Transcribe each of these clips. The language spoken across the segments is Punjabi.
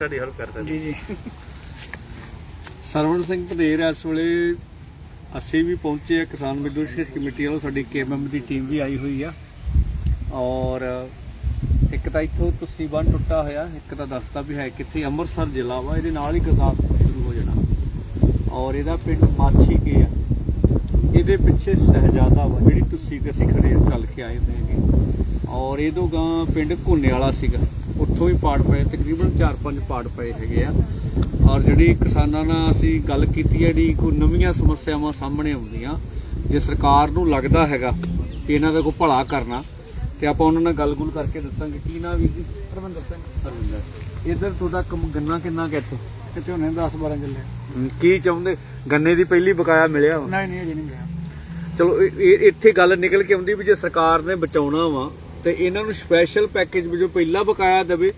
ਤੁਹਾਡੀ ਹੈਲਪ ਕਰ ਸਕਦੇ। ਜੀ ਜੀ। ਸਰਵਣ ਸਿੰਘ ਭਦੇਰ ਇਸ ਵੇਲੇ ਅਸੀਂ ਵੀ ਪਹੁੰਚੇ ਆ ਕਿਸਾਨ ਮਜ਼ਦੂਰ ਸੰਘਰਸ਼ ਕਮੇਟੀ ਵੱਲੋਂ। ਸਾਡੀ ਕੇਐਮਐਮ ਦੀ ਟੀਮ ਵੀ ਆਈ ਹੋਈ ਆ। ਔਰ ਇੱਕ ਤਾਂ ਇੱਥੋਂ ਤੁਸੀਂ ਬੰਨ ਟੁੱਟਾ ਹੋਇਆ। ਇੱਕ ਤਾਂ ਦੱਸਦਾ ਵੀ ਹੈ ਕਿੱਥੇ ਅੰਮ੍ਰਿਤਸਰ ਜ਼ਿਲ੍ਹਾ ਵਾ। ਇਹਦੇ ਨਾਲ ਹੀ ਗੁਰਦਾਸਪੁਰ ਸ਼ੁਰੂ ਹੋ ਜਾਣਾ। ਔਰ ਇਹਦਾ ਪਿੰਡ ਮਾਛੀ ਕੇ ਆ। ਇਹਦੇ ਪਿੱਛੇ ਸਹਜਾਦਾ ਵਾ, ਜਿਹੜੀ ਤੁਸੀਂ ਕਿ ਅਸੀਂ ਖੜੇ ਚੱਲ ਕੇ ਆਏ ਹੋਏ ਹੈਗੇ। ਔਰ ਇਹ ਇਹਦੋਂ ਗਾਂ ਪਿੰਡ ਘੁੰਨੇ ਵਾਲਾ ਸੀਗਾ। ਉੱਥੋਂ ਹੀ ਪਾੜ ਪਏ ਤਕਰੀਬਨ 4-5 ਪਾੜ ਪਏ ਹੈਗੇ ਆ। ਔਰ ਜਿਹੜੀ ਕਿਸਾਨਾਂ ਨਾਲ ਅਸੀਂ ਗੱਲ ਕੀਤੀ ਹੈ ਜਿਹੜੀ ਕੋਈ ਨਵੀਆਂ ਸਮੱਸਿਆਵਾਂ ਸਾਹਮਣੇ ਆਉਂਦੀਆਂ ਜੇ ਸਰਕਾਰ ਨੂੰ ਲੱਗਦਾ ਹੈਗਾ ਕਿ ਇਹਨਾਂ ਦਾ ਕੋਈ ਭਲਾ ਕਰਨਾ ਤੇ ਆਪਾਂ ਉਹਨਾਂ ਨਾਲ ਗੱਲ-ਗੁਲ ਕਰਕੇ ਦੱਸਾਂਗੇ। ਕੀ ਨਾ ਵੀ ਜੀ? ਪਰਮਿੰਦਰ ਸਿੰਘ। ਹਰਵਿੰਦਰ ਇੱਧਰ ਤੁਹਾਡਾ ਕੰਮ ਗੰਨਾ ਕਿੰਨਾ ਕਿ ਇੱਥੋਂ? ਕਿਤੇ ਹੋਣੇ 10 12 ਕਿੱਲੇ। ਕੀ ਚਾਹੁੰਦੇ? ਗੰਨੇ ਦੀ ਪਹਿਲੀ ਬਕਾਇਆ ਮਿਲਿਆ ਨਹੀਂ ਨਹੀਂ ਅਜੇ ਨਹੀਂ ਗਿਆ ਚਲੋ ਇੱਥੇ ਗੱਲ ਨਿਕਲ ਕੇ ਆਉਂਦੀ ਵੀ ਜੇ ਸਰਕਾਰ ਨੇ ਬਚਾਉਣਾ ਵਾ ਤੇ ਇਹਨਾਂ ਨੂੰ ਸਪੈਸ਼ਲ ਪੈਕੇਜ ਵਜੋਂ ਪਹਿਲਾਂ ਬਕਾਇਆ ਦੇਵੇ।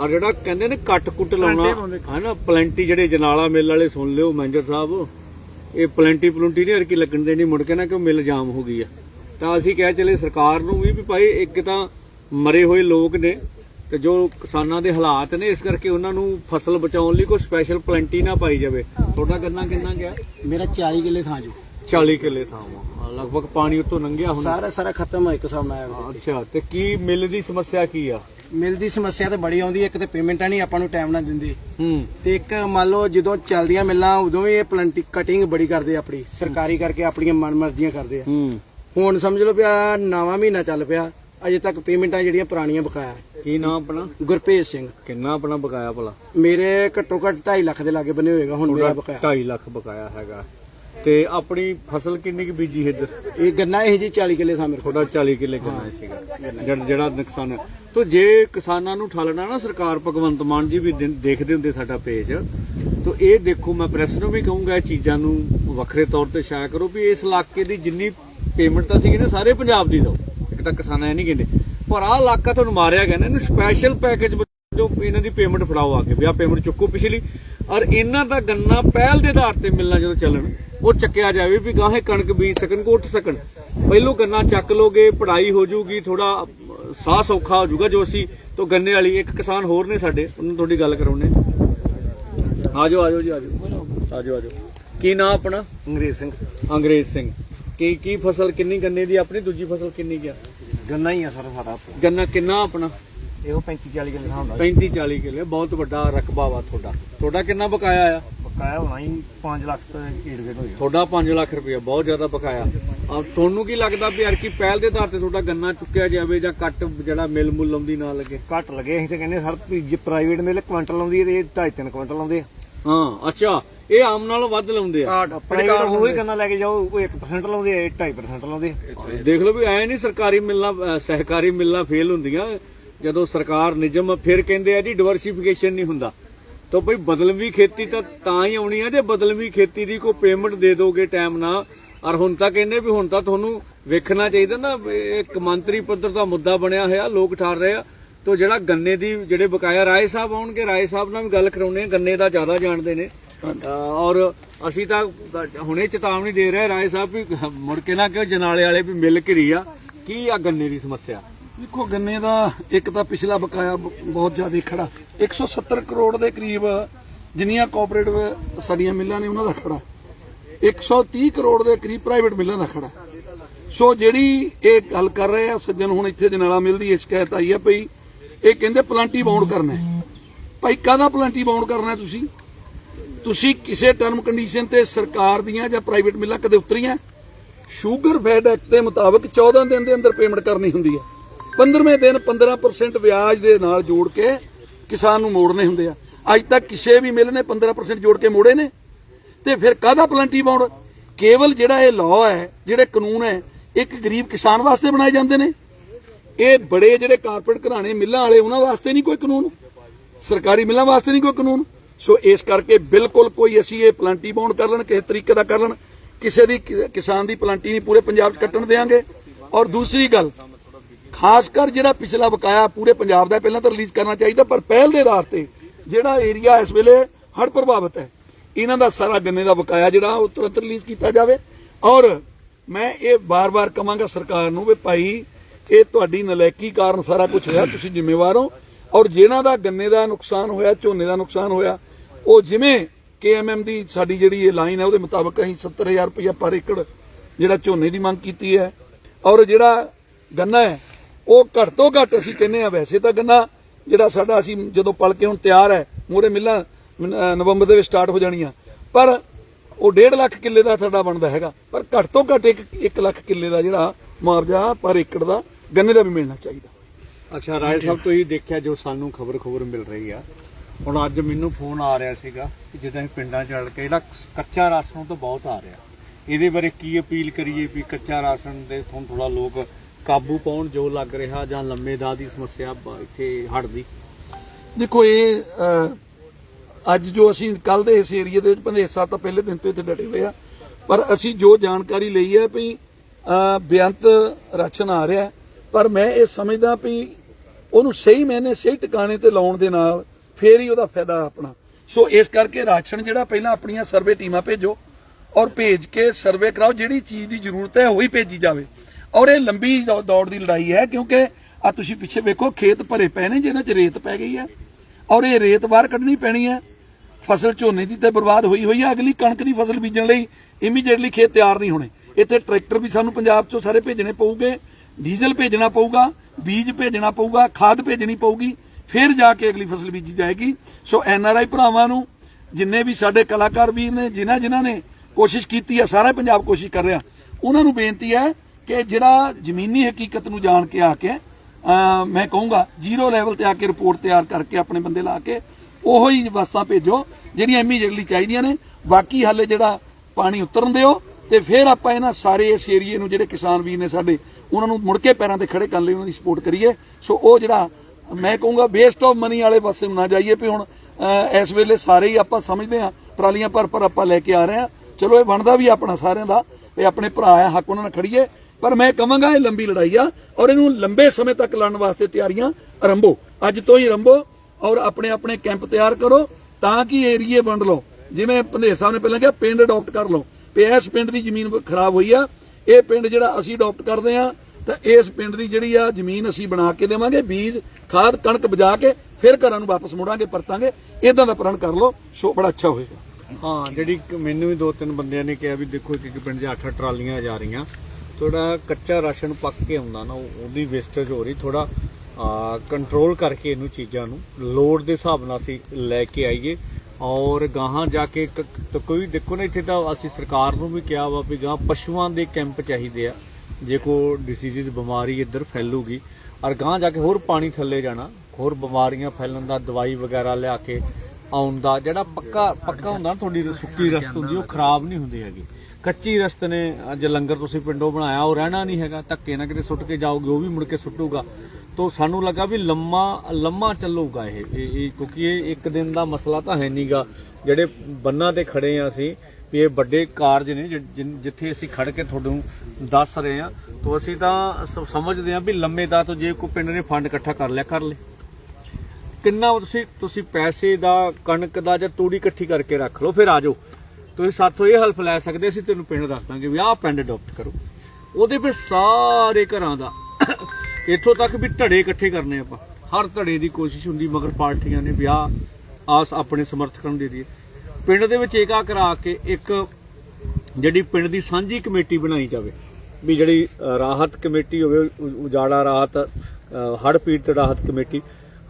ਔਰ ਜਿਹੜਾ ਕਹਿੰਦੇ ਨੇ ਕੱਟ ਕੁੱਟ ਲਾਉਣਾ। ਹਨਾ ਪਲੈਂਟੀ ਜਿਹੜੇ ਜਨਾਲਾ ਮਿਲ ਵਾਲੇ ਸੁਣ ਲਿਓ ਮੈਨੇਜਰ ਸਾਹਿਬ। ਇਹ ਪਲੈਂਟੀ ਪਲੁੰਟੀ ਨਹੀਂ ਹਰਕੀ ਲੱਗਣ ਦੇਣੀ ਮੁੜ ਕੇ ਨਾ ਕਿ ਉਹ ਮਿਲ ਜਾਮ ਹੋ ਗਈ ਆ। ਤਾਂ ਅਸੀਂ ਕਹਿ ਚਲੇ ਸਰਕਾਰ ਨੂੰ ਵੀ ਵੀ ਭਾਈ ਇੱਕ ਤਾਂ ਮਰੇ ਹੋਏ ਲੋਕ ਨੇ ਤੇ ਜੋ ਕਿਸਾਨਾਂ ਦੇ ਹਾਲਾਤ ਨੇ ਇਸ ਕਰਕੇ ਉਹਨਾਂ ਨੂੰ ਫਸਲ ਬਚਾਉਣ ਲਈ ਕੋਈ ਸਪੈਸ਼ਲ ਪਲੈਂਟੀ ਨਾ ਪਾਈ ਜਾਵੇ। ਤੁਹਾਡਾ ਗੰਨਾ ਕਿੰਨਾ ਗਿਆ? ਮੇਰਾ 40 ਕਿੱਲੇ ਥਾਂ ਜੋ 40 ਕਿੱਲੇ ਥਾਂ ਵਾ। ਲਗਭਗ ਪਾਣੀ ਉੱਤੋਂ ਲੰਘਿਆ ਹੁਣ। ਸਾਰਾ ਸਾਰਾ ਖਤਮ ਹੋਇਆ ਇੱਕ ਹਿਸਾਬ ਨਾਲ ਅੱਛਾ ਤੇ ਕੀ ਮਿਲ ਦੀ ਸਮੱਸਿਆ ਕੀ ਆ? ਮਿਲਦੀ ਸਮੱਸਿਆ ਤਾਂ ਬੜੀ ਆਉਂਦੀ ਹੈ ਇੱਕ ਤੇ ਪੇਮੈਂਟਾਂ ਨਹੀਂ ਆਪਾਂ ਨੂੰ ਟਾਈਮ ਨਾਲ ਦਿੰਦੇ। ਹੂੰ। ਤੇ ਇੱਕ ਮੰਨ ਲਓ ਜਦੋਂ ਚੱਲਦੀਆਂ ਮਿਲਾਂ ਉਦੋਂ ਵੀ ਇਹ ਪਲੰਟੀ ਕਟਿੰਗ ਬੜੀ ਕਰਦੇ ਆ ਆਪਣੀ। ਸਰਕਾਰੀ ਕਰਕੇ ਆਪਣੀਆਂ ਮਨਮਰਜ਼ੀਆਂ ਕਰਦੇ ਆ। ਹੂੰ। ਹੁਣ ਸਮਝ ਲਓ ਪਿਆ ਨਵਾਂ ਮਹੀਨਾ ਚੱਲ ਪਿਆ। ਅਜੇ ਤੱਕ ਪੇਮੈਂਟਾਂ ਜਿਹੜੀਆਂ ਪੁਰਾਣੀਆਂ ਬਕਾਇਆ। ਕੀ ਨਾਮ ਆਪਣਾ? ਗੁਰਪ੍ਰੀਤ ਸਿੰਘ। ਕਿੰਨਾ ਆਪਣਾ ਬਕਾਇਆ ਭਲਾ? ਮੇਰੇ ਘੱਟੋ ਘੱਟ 2.5 ਲੱਖ ਦੇ ਲਾਗੇ ਬਣੇ ਹੋਏਗਾ ਹੁਣ ਮੇਰਾ ਬਕਾਇਆ। 2.5 ਲੱਖ ਬਕਾਇਆ ਹੈਗਾ। ਤੇ ਆਪਣੀ ਫਸਲ ਕਿੰਨੀ ਕੁ ਬੀਜੀ ਇੱਧਰ? ਇਹ ਗੰਨਾ ਇਹ ਜੀ 40 ਕਿੱਲੇ ਥਾਂ ਮੇਰੇ ਕੋਲ। ਤੁਹਾਡਾ 40 ਕਿੱਲੇ ਕਿੰਨਾ ਸੀਗਾ। ਜਿਹੜਾ- ਜਿਹੜਾ ਨੁਕਸਾਨ ਹੈ ਤੋ ਜੇ ਕਿਸਾਨਾਂ ਨੂੰ ਠਾਲਣਾ ਨਾ ਸਰਕਾਰ ਭਗਵੰਤ ਮਾਨ ਜੀ ਵੀ ਦਿਨ- ਦੇਖਦੇ ਹੁੰਦੇ ਸਾਡਾ ਪੇਜ। ਤੋ ਇਹ ਦੇਖੋ ਮੈਂ ਪ੍ਰੈਸ ਨੂੰ ਵੀ ਕਹੂੰਗਾ ਇਹ ਚੀਜ਼ਾਂ ਨੂੰ ਵੱਖਰੇ ਤੌਰ ਤੇ ਛਾਇਆ ਕਰੋ ਵੀ ਇਸ ਇਲਾਕੇ ਦੀ ਜਿੰਨੀ ਪੇਮੈਂਟ ਤਾਂ ਸੀਗੀ ਨਾ ਸਾਰੇ ਪੰਜਾਬ ਦੀ ਦਿਓ। ਇੱਕ ਤਾਂ ਕਿਸਾਨਾਂ ਇਹ ਨਹੀਂ ਕਹਿੰਦੇ। ਪਰ ਆਹ ਇਲਾਕਾ ਤੁਹਾਨੂੰ ਮਾਰਿਆ ਗਿਆ ਨਾ ਇਹਨੂੰ ਸਪੈਸ਼ਲ ਪੈਕੇਜ ਜੋ ਇਹਨਾਂ ਦੀ ਪੇਮੈਂਟ ਫੜਾਓ ਆ ਕੇ ਵੀ ਆ ਪੇਮੈਂਟ ਚੁੱਕੋ ਪਿਛਲੀ। ਔਰ ਇਹਨਾਂ ਦਾ ਗੰਨਾ ਪਹਿਲ ਦੇ ਆਧਾਰ ਤੇ ਮਿਲਣਾ ਜਦੋਂ ਚੱਲਣ ਉਹ ਚੱਕਿਆ ਜਾਵੇ ਵੀ ਗਾਹੇ ਕਣਕ ਬੀਜ ਸਕਣ ਕੋ ਉੱਠ ਸਕਣ। ਪਹਿਲੋਂ ਗੰਨਾ ਚੱਕ ਲੋਗੇ ਪੜਾਈ ਹੋ ਜਾਊਗੀ ਥੋੜਾ ਸਾਹ ਸੌਖਾ ਹੋ ਜਾਊਗਾ ਜੋ ਅਸੀਂ ਤੋਂ ਗੰਨੇ ਵਾਲੀ ਇੱਕ ਕਿਸਾਨ ਹੋਰ ਨੇ ਸਾਡੇ ਉਹਨਾਂ ਤੁਹਾਡੀ ਗੱਲ ਕਰਾਉਣੇ ਆਜੋ ਆਜੋ ਜੀ ਆਜੋ। ਆਜੋ ਆਜੋ। ਕੀ ਨਾਂ ਆਪਣਾ? ਅੰਗਰੇਜ਼ ਸਿੰਘ। ਅੰਗਰੇਜ਼ ਸਿੰਘ। ਕੀ ਕੀ ਫਸਲ ਕਿੰਨੀ ਗੰਨੇ ਦੀ ਆਪਣੀ ਦੂਜੀ ਫਸਲ ਕਿੰਨੀ ਗਿਆ ਗੰਨਾ ਹੀ ਆ ਸਰ ਸਾਡਾ ਗੰਨਾ ਕਿੰਨਾ ਆਪਣਾ? ਇਹੋ 35 40 ਕਿੱਲੇ ਥਾਂ ਹੁੰਦਾ 35 40 ਕਿੱਲੇ ਬਹੁਤ ਵੱਡਾ ਰਕਬਾ ਵਾ ਤੁਹਾਡਾ। ਤੁਹਾਡਾ ਕਿੰਨਾ ਬਕਾਇਆ ਆ? ਬਕਾਇਆ ਹੋਣਾ ਹੀ 5 ਲੱਖ ਤੋਂ ਢੇੜ ਗਏ ਹੋਏ ਤੁਹਾਡਾ 5 ਲੱਖ ਰੁਪਇਆ ਬਹੁਤ ਜ਼ਿਆਦਾ ਬਕਾਇਆ। ਆ ਤੁਹਾਨੂੰ ਕੀ ਲੱਗਦਾ ਵੀ ਯਾਰ ਕੀ ਪਹਿਲ ਦੇ ਆਧਾਰ ਤੇ ਤੁਹਾਡਾ ਗੰਨਾ ਚੁੱਕਿਆ ਜਾਵੇ ਜਾਂ ਕੱਟ ਜਿਹੜਾ ਮਿਲ ਮੁੱਲ ਲਾਉਂਦੀ ਨਾ ਲੱਗੇ? ਘੱਟ ਲੱਗੇ ਅਸੀਂ ਤਾਂ ਕਹਿੰਦੇ ਸਰ ਵੀ ਜੇ ਪ੍ਰਾਈਵੇਟ ਮਿਲ ਕੁਆਂਟਲ ਆਉਂਦੀ ਹੈ ਤੇ ਇਹ 2.5 3 ਕੁਆਂਟਲ ਆਉਂਦੇ ਆ। ਹਾਂ ਅੱਛਾ ਇਹ ਆਮ ਨਾਲੋਂ ਵੱਧ ਲਾਉਂਦੇ ਆ। ਪ੍ਰਾਈਵੇਟ ਉਹ ਹੀ ਗੰਨਾ ਲੈ ਕੇ ਜਾਓ ਉਹ 1% ਲਾਉਂਦੇ ਆ ਇਹ 2.5% ਲਾਉਂਦੇ ਆ। ਦੇਖ ਲਓ ਵੀ ਐ ਨਹੀਂ ਸਰਕਾਰੀ ਮਿਲਣਾ ਸਹਿਕਾਰੀ ਮਿਲਣਾ ਫੇਲ ਹੁੰਦੀਆਂ। ਜਦੋਂ ਸਰਕਾਰ ਨਿਯਮ ਫਿਰ ਕਹਿੰਦੇ ਆ ਜੀ ਡਿਵਰਸਿਫਿਕੇਸ਼ਨ ਨਹੀਂ ਹੁੰਦਾ। ਤਾਂ ਭਈ ਬਦਲਵੀਂ ਖੇਤੀ ਤਾਂ ਤਾਂ ਹੀ ਆਉਣੀ ਆ ਜੇ ਬਦਲਵੀਂ ਖੇਤੀ ਦੀ ਕੋਈ ਪੇਮੈਂਟ ਦੇ ਦੋਗੇ ਟਾਈਮ ਨਾਲ। ਔਰ ਹੁਣ ਤਾਂ ਕਹਿੰਦੇ ਵੀ ਹੁਣ ਤਾਂ ਤੁਹਾਨੂੰ ਵੇਖਣਾ ਚਾਹੀਦਾ ਨਾ ਇੱਕ ਮੰਤਰੀ ਪੱਧਰ ਦਾ ਮੁੱਦਾ ਬਣਿਆ ਹੋਇਆ ਲੋਕ ਠਾਰ ਰਹੇ ਆ। ਤੋ ਜਿਹੜਾ ਗੰਨੇ ਦੀ ਜਿਹੜੇ ਬਕਾਇਆ ਰਾਏ ਸਾਹਿਬ ਆਉਣਗੇ ਰਾਏ ਸਾਹਿਬ ਨਾਲ ਵੀ ਗੱਲ ਕਰਾਉਣੇ ਆ ਗੰਨੇ ਦਾ ਜ਼ਿਆਦਾ ਜਾਣਦੇ ਨੇ। ਔਰ ਅਸੀਂ ਤਾਂ ਹੁਣੇ ਚੇਤਾਵਨੀ ਦੇ ਰਹੇ ਰਾਏ ਸਾਹਿਬ ਵੀ ਮੁੜ ਕੇ ਨਾ ਕਿ ਜਨਾਲੇ ਵਾਲੇ ਵੀ ਮਿਲ ਘਰੀ ਆ। ਕੀ ਆ ਗੰਨੇ ਦੀ ਸਮੱਸਿਆ? ਦੇਖੋ, ਗੰਨੇ ਦਾ ਇੱਕ ਤਾਂ ਪਿਛਲਾ ਬਕਾਇਆ ਬਹੁਤ ਜ਼ਿਆਦਾ ਖੜਾ। 170 ਕਰੋੜ ਦੇ ਕਰੀਬ ਜਿੰਨੀਆਂ ਕੋਆਪਰੇਟਿਵ ਸਾਡੀਆਂ ਮਿੱਲਾਂ ਨੇ, ਉਹਨਾਂ ਦਾ ਖੜਾ। 130 ਕਰੋੜ ਦੇ ਕਰੀਬ ਪ੍ਰਾਈਵੇਟ ਮਿੱਲਾਂ ਦਾ ਖੜਾ। ਸੋ ਜਿਹੜੀ ਇਹ ਗੱਲ ਕਰ ਰਹੇ ਆ, ਸੱਜਣ ਹੁਣ ਇੱਥੇ ਜਨਾਲਾ ਮਿਲਦੀ ਇਹ ਸ਼ਿਕਾਇਤ ਆਈ ਆ ਭਈ, ਇਹ ਕਹਿੰਦੇ ਪਲਾਂਟੀ ਬਾਉਂਡ ਕਰਨਾ ਭਾਈ, ਕਾਹਦਾ ਪਲਾਂਟੀ ਬਾਉਂਡ ਕਰਨਾ ਤੁਸੀਂ? ਤੁਸੀਂ ਕਿਸੇ ਟਰਮ ਕੰਡੀਸ਼ਨ ਤੇ ਸਰਕਾਰ ਦੀਆਂ ਜਾਂ ਪ੍ਰਾਈਵੇਟ ਮਿੱਲਾਂ ਕਦੇ ਉਤਰੀਆਂ? ਸ਼ੂਗਰ ਫੈਡ ਐਕਟ ਦੇ ਮੁਤਾਬਕ 14 ਦਿਨ ਦੇ ਅੰਦਰ ਪੇਮੈਂਟ ਕਰਨੀ ਹੁੰਦੀ ਹੈ। 15ਵੇਂ ਦਿਨ 15% ਵਿਆਜ ਦੇ ਨਾਲ ਜੋੜ ਕੇ ਕਿਸਾਨ ਨੂੰ ਮੋੜਨੇ ਹੁੰਦੇ ਆ। ਅੱਜ ਤੱਕ ਕਿਸੇ ਵੀ ਮਿਲ ਨੇ 15% ਜੋੜ ਕੇ ਮੋੜੇ ਨੇ। ਤੇ ਫਿਰ ਕਾਹਦਾ ਪਲੰਟੀ ਬਾਉਂਡ ਕੇਵਲ ਜਿਹੜਾ ਇਹ ਲਾਅ ਹੈ, ਜਿਹੜੇ ਕਾਨੂੰਨ ਹੈ, ਇੱਕ ਗਰੀਬ ਕਿਸਾਨ ਵਾਸਤੇ ਬਣਾਏ ਜਾਂਦੇ ਨੇ। ਇਹ ਬੜੇ ਜਿਹੜੇ ਕਾਰਪੋਰੇਟ ਘਰਾਣੇ ਮਿੱਲਾਂ ਵਾਲੇ, ਉਹਨਾਂ ਵਾਸਤੇ ਨਹੀਂ ਕੋਈ ਕਾਨੂੰਨ। ਸਰਕਾਰੀ ਮਿੱਲਾਂ ਵਾਸਤੇ ਨਹੀਂ ਕੋਈ ਕਾਨੂੰਨ। ਸੋ ਇਸ ਕਰਕੇ ਬਿਲਕੁਲ ਕੋਈ ਅਸੀਂ ਇਹ ਪਲਾਂਟੀ ਬਾਉਂਡ ਕਰ ਲੈਣ, ਕਿਸੇ ਤਰੀਕੇ ਦਾ ਕਰ ਲੈਣ। ਕਿਸੇ ਦੀ ਕਿਸਾਨ ਦੀ ਪਲਾਂਟੀ ਨਹੀਂ ਪੂਰੇ ਪੰਜਾਬ 'ਚ ਕੱਟਣ ਦੇਾਂਗੇ। ਔਰ ਦੂਸਰੀ ਗੱਲ ਖਾਸ ਕਰ ਜਿਹੜਾ ਪਿਛਲਾ ਬਕਾਇਆ ਪੂਰੇ ਪੰਜਾਬ ਦਾ ਪਹਿਲਾਂ ਤਾਂ ਰਿਲੀਜ਼ ਕਰਨਾ ਚਾਹੀਦਾ, ਪਰ ਪਹਿਲ ਦੇ ਆਧਾਰ ਤੇ ਜਿਹੜਾ ਏਰੀਆ ਇਸ ਵੇਲੇ ਹੜ ਪ੍ਰਭਾਵਿਤ ਹੈ, ਇਹਨਾਂ ਦਾ ਸਾਰਾ ਗੰਨੇ ਦਾ ਬਕਾਇਆ ਜਿਹੜਾ ਉਹ ਤੁਰੰਤ ਰਿਲੀਜ਼ ਕੀਤਾ ਜਾਵੇ। ਔਰ ਮੈਂ ਇਹ ਬਾਰ-ਬਾਰ ਕਹਾਂਗਾ ਸਰਕਾਰ ਨੂੰ ਵੀ ਭਾਈ, ਇਹ ਤੁਹਾਡੀ ਨਲਾਇਕੀ ਕਾਰਨ ਸਾਰਾ ਕੁਝ ਹੋਇਆ, ਤੁਸੀਂ ਜ਼ਿੰਮੇਵਾਰ ਹੋ। ਔਰ ਜਿਹਨਾਂ ਦਾ ਗੰਨੇ ਦਾ ਨੁਕਸਾਨ ਹੋਇਆ, ਝੋਨੇ ਦਾ ਨੁਕਸਾਨ ਹੋਇਆ, ਉਹ ਜਿਵੇਂ ਕੇਐਮਐਮ ਦੀ ਸਾਡੀ ਜਿਹੜੀ ਇਹ ਲਾਈਨ ਹੈ, ਉਹਦੇ ਮੁਤਾਬਕ ਅਸੀਂ 70000 ਰੁਪਇਆ ਪਰ ਏਕੜ ਜਿਹੜਾ ਝੋਨੇ ਦੀ ਮੰਗ ਕੀਤੀ ਹੈ। ਔਰ ਜਿਹੜਾ ਗੰਨਾ ਹੈ ਉਹ ਘੱਟ ਤੋਂ ਘੱਟ ਅਸੀਂ ਕਹਿੰਦੇ ਆ ਵੈਸੇ ਤਾਂ ਗੰਨਾ ਜਿਹੜਾ ਸਾਡਾ ਅਸੀਂ ਜਦੋਂ ਪਲ ਕੇ ਹੁਣ ਤਿਆਰ ਹੈ ਮੂਰੇ ਮਿੱਲਾਂ ਨਵੰਬਰ ਦੇ ਵਿੱਚ ਸਟਾਰਟ ਹੋ ਜਾਣੀਆਂ। ਪਰ ਉਹ 1.5 ਲੱਖ ਕਿੱਲੇ ਦਾ ਸਾਡਾ ਬਣਦਾ ਹੈਗਾ। ਪਰ ਘੱਟ ਤੋਂ ਘੱਟ 1 ਲੱਖ ਕਿੱਲੇ ਦਾ ਜਿਹੜਾ ਮੁਆਵਜ਼ਾ ਪਰ ਏਕੜ ਦਾ ਗੰਨੇ ਦਾ ਵੀ ਮਿਲਣਾ ਚਾਹੀਦਾ। ਅੱਛਾ, ਰਾਏ ਸਾਹਿਬ, ਤੁਸੀਂ ਦੇਖਿਆ ਜੋ ਸਾਨੂੰ ਖਬਰ ਖਬਰ ਮਿਲ ਰਹੀ ਆ। ਹੁਣ ਅੱਜ ਮੈਨੂੰ ਫੋਨ ਆ ਰਿਹਾ ਸੀਗਾ ਕਿ ਜਿੱਦਾਂ ਅਸੀਂ ਪਿੰਡਾਂ ਚੜ ਕੇ, ਜਿਹੜਾ ਕੱਚਾ ਰਾਸ਼ਨ ਤੋਂ ਬਹੁਤ ਆ ਰਿਹਾ। ਇਹਦੇ ਬਾਰੇ ਕੀ ਅਪੀਲ ਕਰੀਏ ਵੀ ਕੱਚਾ ਰਾਸ਼ਨ ਦੇ ਤੋਂ ਥੋੜਾ ਲੋਕ ਕਾਬੂ ਪਾਉਣ ਜੋ ਲੱਗ ਰਿਹਾ ਜਾਂ ਲੰਮੇ ਦਾ ਦੀ ਸਮੱਸਿਆ ਬ- ਇੱਥੇ ਹਟਦੀ। ਦੇਖੋ ਇਹ ਅੱਜ ਜੋ ਅਸੀਂ ਕੱਲ ਦੇ ਇਸ ਏਰੀਏ ਦੇ ਵਿੱਚ ਪੰਦੇਸਾ ਤਾਂ ਪਹਿਲੇ ਦਿਨ ਤੋਂ ਇੱਥੇ ਡਟੇ ਹੋਏ ਆ ਪਰ ਅਸੀਂ ਜੋ ਜਾਣਕਾਰੀ ਲਈ ਹੈ ਵੀ ਅਹ, ਬੇਅੰਤ ਰਾਸ਼ਨ ਆ ਰਿਹਾ ਪਰ ਮੈਂ ਇਹ ਸਮਝਦਾ ਵੀ ਉਹਨੂੰ ਸਹੀ ਮੈਨੇ ਸਹੀ ਟਿਕਾਣੇ ਤੇ ਲਾਉਣ ਦੇ ਨਾਲ ਫੇਰ ਹੀ ਉਹਦਾ ਫਾਇਦਾ ਆਪਣਾ। ਸੋ ਇਸ ਕਰਕੇ ਰਾਸ਼ਨ ਜਿਹੜਾ ਪਹਿਲਾਂ ਆਪਣੀਆਂ ਸਰਵੇ ਟੀਮਾਂ ਭੇਜੋ ਔਰ ਭੇਜ ਕੇ ਸਰਵੇ ਕਰਾਓ ਜਿਹੜੀ ਚੀਜ਼ ਦੀ ਜ਼ਰੂਰਤ ਹੈ ਉਹੀ ਭੇਜੀ ਜਾਵੇ। ਔਰ ਇਹ ਲੰਬੀ ਦੌ- ਦੌੜ ਦੀ ਲੜਾਈ ਹੈ ਕਿਉਂਕਿ ਆ ਤੁਸੀਂ ਪਿੱਛੇ ਵੇਖੋ, ਖੇਤ ਭਰੇ ਪਏ ਨੇ ਜਿਹਨਾਂ 'ਚ ਰੇਤ ਪੈ ਗਈ ਹੈ। ਔਰ ਇਹ ਰੇਤ ਬਾਹਰ ਕੱਢਣੀ ਪੈਣੀ ਹੈ। ਫਸਲ ਝੋਨੇ ਦੀ ਤੇ ਬਰਬਾਦ ਹੋਈ ਹੋਈ ਹੈ। ਅਗਲੀ ਕਣਕ ਦੀ ਫਸਲ ਬੀਜਣ ਲਈ ਇਮੀਡੀਏਟਲੀ ਖੇਤ ਤਿਆਰ ਨਹੀਂ ਹੋਣੇ। ਇੱਥੇ ਟਰੈਕਟਰ ਵੀ ਸਾਨੂੰ ਪੰਜਾਬ 'ਚੋਂ ਸਾਰੇ ਭੇਜਣੇ ਪਊਗੇ। ਡੀਜ਼ਲ ਭੇਜਣਾ ਪਊਗਾ, ਬੀਜ ਭੇਜਣਾ ਪਊਗਾ, ਖਾਦ ਭੇਜਣੀ ਪਊਗੀ। ਫਿਰ ਜਾ ਕੇ ਅਗਲੀ ਫਸਲ ਬੀਜੀ ਜਾਏਗੀ। ਸੋ ਐਨ ਆਰ ਆਈ ਭਰਾਵਾਂ ਨੂੰ, ਜਿੰਨੇ ਵੀ ਸਾਡੇ ਕਲਾਕਾਰ ਵੀਰ ਨੇ ਜਿਨ੍ਹਾਂ ਜਿਨ੍ਹਾਂ ਨੇ ਕੋਸ਼ਿਸ਼ ਕੀਤੀ ਹੈ, ਸਾਰਾ ਪੰਜਾਬ ਕੋਸ਼ਿਸ਼ ਕਰ ਰਿਹਾ। ਉਹਨਾਂ ਨੂੰ ਬੇਨਤੀ ਹੈ ਕਿ ਜਿਹੜਾ ਜ਼ਮੀਨੀ ਹਕੀਕਤ ਨੂੰ ਜਾਣ ਕੇ ਆ ਕੇ ਮੈਂ ਕਹੂੰਗਾ, ਜ਼ੀਰੋ ਲੈਵਲ ਤੇ ਆ ਕੇ ਰਿਪੋਰਟ ਤਿਆਰ ਕਰਕੇ ਆਪਣੇ ਬੰਦੇ ਲਾ ਕੇ ਉਹੋ ਹੀ ਵਸਤਾਂ ਭੇਜੋ, ਜਿਹੜੀਆਂ ਇਮੀਡੀਏਟਲੀ ਚਾਹੀਦੀਆਂ ਨੇ। ਬਾਕੀ ਹਾਲੇ ਜਿਹੜਾ ਪਾਣੀ ਉਤਰਨ ਦਿਓ ਤੇ ਫਿਰ ਆਪਾਂ ਇਹਨਾਂ ਸਾਰੇ ਇਸ ਏਰੀਏ ਨੂੰ ਜਿਹੜੇ ਕਿਸਾਨ ਵੀਰ ਨੇ ਸਾਡੇ, ਉਹਨਾਂ ਨੂੰ ਮੁੜ ਕੇ ਪੈਰਾਂ ਤੇ ਖੜੇ ਕਰਨ ਲਈ ਉਹਨਾਂ ਦੀ ਸਪੋਰਟ ਕਰੀਏ। ਸੋ ਉਹ ਜਿਹੜਾ ਮੈਂ ਕਹੂੰਗਾ ਵੇਸਟ ਆਫ ਮਨੀ ਵਾਲੇ ਪਾਸੇ ਨਾ ਜਾਈਏ ਵੀ ਹੁਣ ਇਸ ਵੇਲੇ ਸਾਰੇ ਹੀ ਆਪਾਂ ਸਮਝਦੇ ਹਾਂ, ਟਰਾਲੀਆਂ ਭਰ ਭਰ ਆਪਾਂ ਲੈ ਕੇ ਆ ਰਹੇ ਹਾਂ। ਚਲੋ, ਇਹ ਬਣਦਾ ਵੀ ਆਪਣਾ ਸਾਰਿਆਂ ਦਾ, ਇਹ ਆਪਣੇ ਭਰਾ ਆ ਹੱਕ ਉਹਨਾਂ ਨਾਲ ਖੜੀਏ ਪਰ ਮੈਂ ਕਹਾਂਗਾ ਇਹ ਲੰਬੀ ਲੜਾਈ ਆ ਔਰ ਇਹਨੂੰ ਲੰਬੇ ਸਮੇਂ ਤੱਕ ਲੜਨ ਵਾਸਤੇ ਤਿਆਰੀਆਂ ਆਰੰਭੋ ਅੱਜ ਤੋਂ ਹੀ ਆਰੰਭੋ ਔਰ ਆਪਣੇ ਆਪਣੇ ਕੈਂਪ ਤਿਆਰ ਕਰੋ ਤਾਂ ਕਿ ਏਰੀਏ ਵੰਡ ਲਓ। ਜਿਵੇਂ ਪੰਧੇਰ ਸਾਹਿਬ ਨੇ ਪਹਿਲਾਂ ਕਿਹਾ, ਪਿੰਡ ਅਡਾਪਟ ਕਰ ਲਓ। ਵੀ ਇਸ ਪਿੰਡ ਦੀ ਜ਼ਮੀਨ ਖਰਾਬ ਹੋਈ ਆ, ਇਹ ਪਿੰਡ ਜਿਹੜਾ ਅਸੀਂ ਅਡਾਪਟ ਕਰਦੇ ਆ ਤਾਂ ਇਸ ਪਿੰਡ ਦੀ ਜਿਹੜੀ ਆ ਜ਼ਮੀਨ ਅਸੀਂ ਬਣਾ ਕੇ ਦੇਵਾਂਗੇ, ਬੀਜ, ਖਾਦ, ਕਣਕ ਬਜਾ ਕੇ ਫਿਰ ਘਰਾਂ ਨੂੰ ਵਾਪਸ ਮੁੜਾਂਗੇ, ਪਰਤਾਂਗੇ। ਇਦਾਂ ਦਾ ਪ੍ਰਣ ਕਰ ਲਓ, ਸੋ ਬੜਾ ਅੱਛਾ ਹੋਏਗਾ। ਹਾਂ, ਜਿਹੜੀ ਮੈਨੂੰ ਵੀ ਦੋ ਤਿੰਨ ਬੰਦਿਆਂ ਨੇ ਕਿਹਾ ਵੀ ਦੇਖੋ ਇੱਕ ਇੱਕ ਪਿੰਡ 'ਚ ਅੱਠ ਅੱਠ ਟਰਾਲੀਆਂ ਜਾ ਰਹੀਆਂ। ਥੋੜਾ ਕੱਚਾ ਰਾਸ਼ਨ ਪੱਕ ਕੇ ਆਉਂਦਾ ਨਾ, ਉਹਦੀ ਵੇਸਟੇਜ ਹੋ ਰਹੀ ਥੋੜਾ ਕੰਟਰੋਲ ਕਰਕੇ ਇਹਨੂੰ ਚੀਜ਼ਾਂ ਨੂੰ ਲੋਡ ਦੇ ਹਿਸਾਬ ਨਾਲ ਅਸੀਂ ਲੈ ਕੇ ਆਈਏ। ਔਰ ਗਾਹਾਂ ਜਾ ਕੇ ਕ- ਕੋਈ ਦੇਖੋ ਨਾ, ਇੱਥੇ ਤਾਂ ਅਸੀਂ ਸਰਕਾਰ ਨੂੰ ਵੀ ਕਿਹਾ ਵਾ ਵੀ ਗਾਂ ਪਸ਼ੂਆਂ ਦੇ ਕੈਂਪ ਚਾਹੀਦੇ ਆ। ਜੇ ਕੋ ਡਿਸੀਜ਼ਸ ਬਿਮਾਰੀ ਇੱਧਰ ਫੈਲੂਗੀ, ਔਰ ਗਾਂ ਜਾ ਕੇ ਹੋਰ ਪਾਣੀ ਥੱਲੇ ਜਾਣਾ, ਹੋਰ ਬਿਮਾਰੀਆਂ ਫੈਲਣ ਦਾ, ਦਵਾਈ ਵਗੈਰਾ ਲਿਆ ਕੇ ਆਉਣ ਦਾ, ਜਿਹੜਾ ਪੱਕਾ ਪੱਕਾ ਹੁੰਦਾ ਨਾ, ਤੁਹਾਡੀ ਸੁੱਕੀ ਰਸਤ ਹੁੰਦੀ, ਉਹ ਖਰਾਬ ਨਹੀਂ ਹੁੰਦੀ ਹੈਗੀ। ਕੱਚੀ ਰਸਤ ਨੇ, ਅੱਜ ਲੰਗਰ ਤੁਸੀਂ ਪਿੰਡੋਂ ਬਣਾਇਆ, ਉਹ ਰਹਿਣਾ ਨਹੀਂ ਹੈਗਾ, ਧੱਕੇ ਨਾ ਕਿਤੇ ਸੁੱਟ ਕੇ ਜਾਓਗੇ, ਉਹ ਵੀ ਮੁੜ ਕੇ ਸੁੱਟੂਗਾ। ਤੋਂ ਸਾਨੂੰ ਲੱਗਾ ਵੀ ਲੰਮਾ ਲੰਮਾ ਚੱਲੂਗਾ ਇਹ ਇਹ ਕਿਉਂਕਿ ਇਹ ਇੱਕ ਦਿਨ ਦਾ ਮਸਲਾ ਤਾਂ ਹੈ ਨਹੀਂਗਾ ਜਿਹੜੇ ਬੰਨਾਂ ਤੇ ਖੜੇ ਆ ਅਸੀਂ, ਵੀ ਇਹ ਵੱਡੇ ਕਾਰਜ ਨੇ, ਜਿ- ਜਿੱਥੇ ਅਸੀਂ ਖੜ ਕੇ ਤੁਹਾਨੂੰ ਦੱਸ ਰਹੇ ਆ, ਤੋਂ ਅਸੀਂ ਤਾਂ ਸਮਝਦੇ ਆ ਵੀ ਲੰਮੇ ਦਾ ਤੋਂ ਜੇ ਕੋਈ ਪਿੰਡ ਨੇ ਫੰਡ ਇਕੱਠਾ ਕਰ ਲਿਆ, ਕਰ ਲੇ। ਕਿੰਨਾ ਤੁਸੀਂ ਤੁਸੀਂ ਪੈਸੇ ਦਾ, ਕਣਕ ਦਾ ਜਾਂ ਤੂੜੀ ਇਕੱਠੀ ਕਰਕੇ ਰੱਖ ਲਓ, ਫਿਰ ਆ ਜਾਓ। ਤੁਸੀਂ ਸਾਥੋਂ ਇਹ ਹੈਲਪ ਲੈ ਸਕਦੇ, ਅਸੀਂ ਤੈਨੂੰ ਪਿੰਡ ਦੱਸ ਦਾਂਗੇ ਵੀ ਆਹ ਪਿੰਡ ਅਡਾਪਟ ਕਰੋ। ਉਹਦੇ ਫਿਰ ਸਾਰੇ ਘਰਾਂ ਦਾ ਇੱਥੋਂ ਤੱਕ ਵੀ ਧੜੇ ਇਕੱਠੇ ਕਰਨੇ ਆਪਾਂ। ਹਰ ਧੜੇ ਦੀ ਕੋਸ਼ਿਸ਼ ਹੁੰਦੀ, ਮਗਰ ਪਾਰਟੀਆਂ ਨੇ ਵਿਆਹ ਆਸ ਆਪਣੇ ਸਮਰਥਕਾਂ ਨੂੰ ਦੇ ਦਈਏ। ਪਿੰਡ ਦੇ ਵਿੱਚ ਏਕਾ ਕਰਾ ਕੇ ਇੱਕ ਜਿਹੜੀ ਪਿੰਡ ਦੀ ਸਾਂਝੀ ਕਮੇਟੀ ਬਣਾਈ ਜਾਵੇ, ਵੀ ਜਿਹੜੀ ਰਾਹਤ ਕਮੇਟੀ ਹੋਵੇ ਉਜਾੜਾ ਰਾਹਤ ਹੜ ਪੀੜਤ ਰਾਹਤ ਕਮੇਟੀ,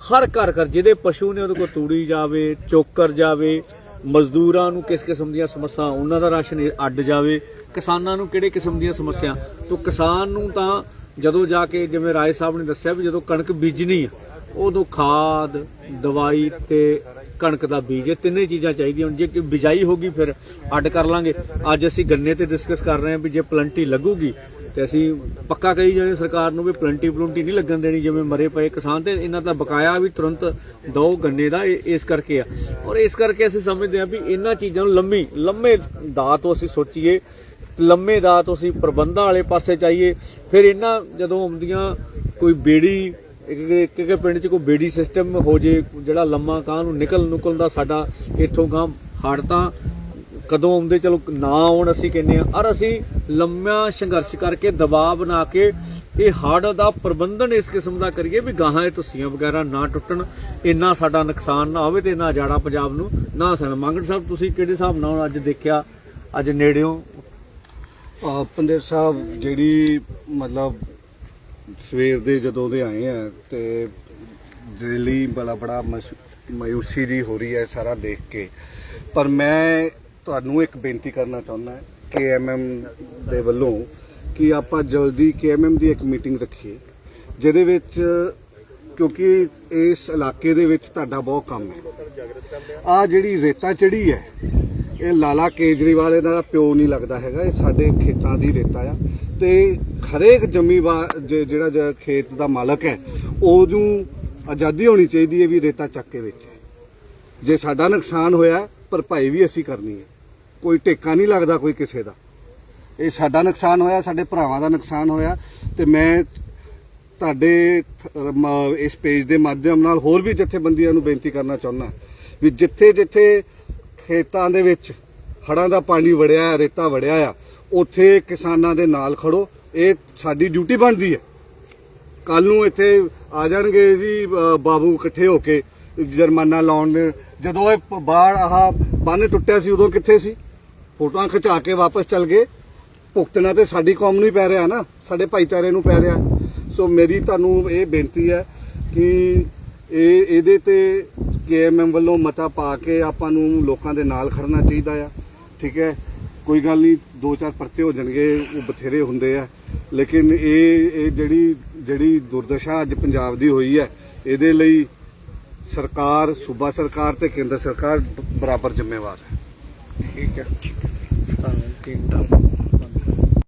ਹਰ ਘਰ ਘਰ ਜਿਹਦੇ ਪਸ਼ੂ ਨੇ ਉਹਦੇ ਕੋਲ ਤੂੜੀ ਜਾਵੇ, ਚੋਕਰ ਜਾਵੇ ਮਜ਼ਦੂਰਾਂ ਨੂੰ ਕਿਸ ਕਿਸਮ ਦੀਆਂ ਸਮੱਸਿਆ, ਉਹਨਾਂ ਦਾ ਰਾਸ਼ਨ ਅੱਡ ਜਾਵੇ, ਕਿਸਾਨਾਂ ਨੂੰ ਕਿਹੜੇ ਕਿਸਮ ਦੀਆਂ ਸਮੱਸਿਆ? ਤੋਂ ਕਿਸਾਨ ਨੂੰ ਤਾਂ ਜਦੋਂ ਜਾ ਕੇ ਜਿਵੇਂ ਰਾਏ ਸਾਹਿਬ ਨੇ ਦੱਸਿਆ ਵੀ ਜਦੋਂ ਕਣਕ ਬੀਜਣੀ ਆ, ਉਦੋਂ ਖਾਦ, ਦਵਾਈ ਤੇ ਕਣਕ ਦਾ ਬੀਜ, ਇਹ ਤਿੰਨੇ ਚੀਜ਼ਾਂ ਚਾਹੀਦੀਆਂ ਹੁਣ। ਜੇ ਕਿ ਬਿਜਾਈ ਹੋਗੀ ਫਿਰ ਅੱਡ ਕਰ ਲਾਂਗੇ। ਅੱਜ ਅਸੀਂ ਗੰਨੇ ਤੇ ਡਿਸਕਸ ਕਰ ਰਹੇ ਹਾਂ ਵੀ ਜੇ ਪਲੰਟੀ ਲੱਗੂਗੀ, ਤੇ ਅਸੀਂ ਪੱਕਾ ਕਹੀ ਜਾਣੇ ਸਰਕਾਰ ਨੂੰ ਵੀ ਪਲੰਟੀ ਪਲੰਟੀ ਨਹੀਂ ਲੱਗਣ ਦੇਣੀ, ਜਿਵੇਂ ਮਰੇ ਪਏ ਕਿਸਾਨ ਤੇ ਇਹਨਾਂ ਦਾ ਬਕਾਇਆ ਵੀ ਤੁਰੰਤ ਦੋ ਗੰਨੇ ਦਾ, ਇਹ- ਇਸ ਕਰਕੇ ਆ। ਔਰ ਇਸ ਕਰਕੇ ਅਸੀਂ ਸਮਝਦੇ ਹਾਂ ਵੀ ਇਹਨਾਂ ਚੀਜ਼ਾਂ ਨੂੰ ਲੰਮੀ, ਲੰਮੇ ਦਾ ਤੋਂ ਅਸੀਂ ਸੋਚੀਏ, ਲੰਮੇ ਦਾ ਤੋਂ ਅਸੀਂ ਪ੍ਰਬੰਧਾਂ ਵਾਲੇ ਪਾਸੇ ਚਾਹੀਏ ਫਿਰ ਇਹਨਾਂ ਜਦੋਂ ਆਉਂਦੀਆਂ ਕੋਈ ਬੇੜੀ ਇੱਕ ਇੱਕ ਇੱਕ ਪਿੰਡ 'ਚ ਕੋਈ ਬੇੜੀ ਸਿਸਟਮ ਹੋ ਜੇ, ਜਿਹੜਾ ਲੰਮਾ ਕਾਂ ਨੂੰ ਨਿਕਲ ਨੁਕਲ ਦਾ ਸਾਡਾ ਇੱਥੋਂ ਗਾਂ ਹੜ ਤਾਂ ਕਦੋਂ ਆਉਂਦੇ, ਚਲੋ ਨਾ ਆਉਣ ਅਸੀਂ ਕਹਿੰਦੇ ਆ ਔਰ ਅਸੀਂ ਲੰਮਾ ਸੰਘਰਸ਼ ਕਰਕੇ ਦਬਾਅ ਬਣਾ ਕੇ ਇਹ ਹੜ੍ਹ ਦਾ ਪ੍ਰਬੰਧਨ ਇਸ ਕਿਸਮ ਦਾ ਕਰੀਏ ਵੀ ਗਾਹਾਂ ਇਹ ਤੁਸੀਆਂ ਵਗੈਰਾ ਨਾ ਟੁੱਟਣ, ਇੰਨਾ ਸਾਡਾ ਨੁਕਸਾਨ ਨਾ ਹੋਵੇ ਤੇ ਇੰਨਾ ਜਾੜਾ ਪੰਜਾਬ ਨੂੰ ਨਾ ਸਨ ਮੰਗਣ ਸਾਹਿਬ, ਤੁਸੀਂ ਕਿਹੜੇ ਹਿਸਾਬ ਨਾਲ ਅੱਜ ਦੇਖਿਆ? ਅੱਜ ਨੇੜਿਓਂ? ਆ ਸਾਹਿਬ, ਜਿਹੜੀ ਮਤਲਬ ਸਵੇਰ ਦੇ ਜਦੋਂ ਦੇ ਆਏ ਆ ਤੇ ਦਿੱਲੀ ਬੜਾ ਬੜਾ ਮਸ- ਮਾਯੂਸੀ ਜੀ ਹੋ ਰਹੀ ਹੈ ਸਾਰਾ ਦੇਖ ਕੇ। ਪਰ ਮੈਂ ਤੁਹਾਨੂੰ ਇੱਕ ਬੇਨਤੀ ਕਰਨਾ ਚਾਹੁੰਦਾ ਕਿ ਐਮਐਮ ਦੇ ਵੱਲੋਂ ਕਿ ਆਪਾਂ ਜਲਦੀ ਕੇਐਮਐਮ ਦੀ ਇੱਕ ਮੀਟਿੰਗ ਰੱਖੀਏ, ਜਿਹਦੇ ਵਿੱਚ ਕਿਉਂਕਿ ਇਸ ਇਲਾਕੇ ਦੇ ਵਿੱਚ ਤੁਹਾਡਾ ਬਹੁਤ ਕੰਮ ਹੈ। ਆ ਜਿਹੜੀ ਰੇਤਾ ਚੜੀ ਹੈ ਇਹ ਲਾਲਾ ਕੇਜਰੀਵਾਲ, ਇਹਨਾਂ ਦਾ ਪਿਓ ਨਹੀਂ ਲੱਗਦਾ ਹੈਗਾ, ਇਹ ਸਾਡੇ ਖੇਤਾਂ ਦੀ ਰੇਤਾ ਆ। ਤੇ ਹਰੇਕ ਜ਼ਮੀਂਦਾਰ ਜਿਹੜਾ ਜ- ਖੇਤ ਦਾ ਮਾਲਕ ਹੈ, ਉਹਨੂੰ ਆਜ਼ਾਦੀ ਹੋਣੀ ਚਾਹੀਦੀ ਹੈ ਵੀ ਰੇਤਾ ਚੱਕ ਕੇ ਵੇਚੇ। ਜੇ ਸਾਡਾ ਨੁਕਸਾਨ ਹੋਇਆ, ਭਰਪਾਈ ਵੀ ਅਸੀਂ ਕਰਨੀ ਹੈ। ਕੋਈ ਟੇਕਾ ਨਹੀਂ ਲੱਗਦਾ ਕੋਈ ਕਿਸੇ ਦਾ। ਇਹ ਸਾਡਾ ਨੁਕਸਾਨ ਹੋਇਆ, ਸਾਡੇ ਭਰਾਵਾਂ ਦਾ ਨੁਕਸਾਨ ਹੋਇਆ, ਤੇ ਮੈਂ ਤੁਹਾਡੇ ਥ- ਮ- ਇਸ ਪੇਜ ਦੇ ਮਾਧਿਅਮ ਨਾਲ ਹੋਰ ਵੀ ਜਥੇਬੰਦੀਆਂ ਨੂੰ ਬੇਨਤੀ ਕਰਨਾ ਚਾਹੁੰਦਾ ਵੀ ਜਿੱਥੇ ਜਿੱਥੇ ਖੇਤਾਂ ਦੇ ਵਿੱਚ ਹੜਾਂ ਦਾ ਪਾਣੀ ਵੜਿਆ ਆ, ਰੇਤਾ ਵੜਿਆ ਆ, ਉੱਥੇ ਕਿਸਾਨਾਂ ਦੇ ਨਾਲ ਖੜੋ। ਇਹ ਸਾਡੀ ਡਿਊਟੀ ਬਣਦੀ ਹੈ। ਕੱਲ ਨੂੰ ਇੱਥੇ ਆ ਜਾਣਗੇ ਜੀ ਬਾਬੂ ਇਕੱਠੇ ਹੋ ਕੇ ਜੁਰਮਾਨਾ ਲਾਉਣ। ਦੇ ਜਦੋਂ ਇਹ ਪ- ਬਾੜ ਆਹ ਬੰਨ ਟੁੱਟਿਆ ਸੀ, ਉਦੋਂ ਕਿੱਥੇ ਸੀ? ਫੋਟੋਆਂ ਖਿਚਾ ਕੇ ਵਾਪਸ ਚੱਲ ਗਏ। ਭੁਗਤਣਾ ਤੇ ਸਾਡੀ ਕੌਮ ਨੂੰ ਹੀ ਪੈ ਰਿਹਾ ਨਾ, ਸਾਡੇ ਭਾਈਚਾਰੇ ਨੂੰ ਪੈ ਰਿਹਾ। ਸੋ ਮੇਰੀ ਤੁਹਾਨੂੰ ਇਹ ਬੇਨਤੀ ਹੈ ਕਿ ਇਹ, ਇਹਦੇ ਤੇ ਕੇਐਮਐਮ ਵੱਲੋਂ ਮਤਾ ਪਾ ਕੇ ਆਪਾਂ ਨੂੰ ਲੋਕਾਂ ਦੇ ਨਾਲ ਖੜਨਾ ਚਾਹੀਦਾ ਆ। ਠੀਕ ਹੈ? ਕੋਈ ਗੱਲ ਨਹੀਂ, ਦੋ ਚਾਰ ਪਰਚੇ ਹੋ ਜਾਣਗੇ, ਉਹ ਬਥੇਰੇ ਹੁੰਦੇ ਆ। ਲੇਕਿਨ ਇਹ ਇਹ ਜਿਹੜੀ ਜਿਹੜੀ ਦੁਰਦਸ਼ਾ ਅੱਜ ਪੰਜਾਬ ਦੀ ਹੋਈ ਹੈ, ਇਹਦੇ ਲਈ ਸਰਕਾਰ, ਸੂਬਾ ਸਰਕਾਰ ਤੇ ਕੇਂਦਰ ਸਰਕਾਰ ਬਰਾਬਰ ਜ਼ਿੰਮੇਵਾਰ ਹੈ। ਠੀਕ ਹੈ। ਧੰਨਵਾਦ।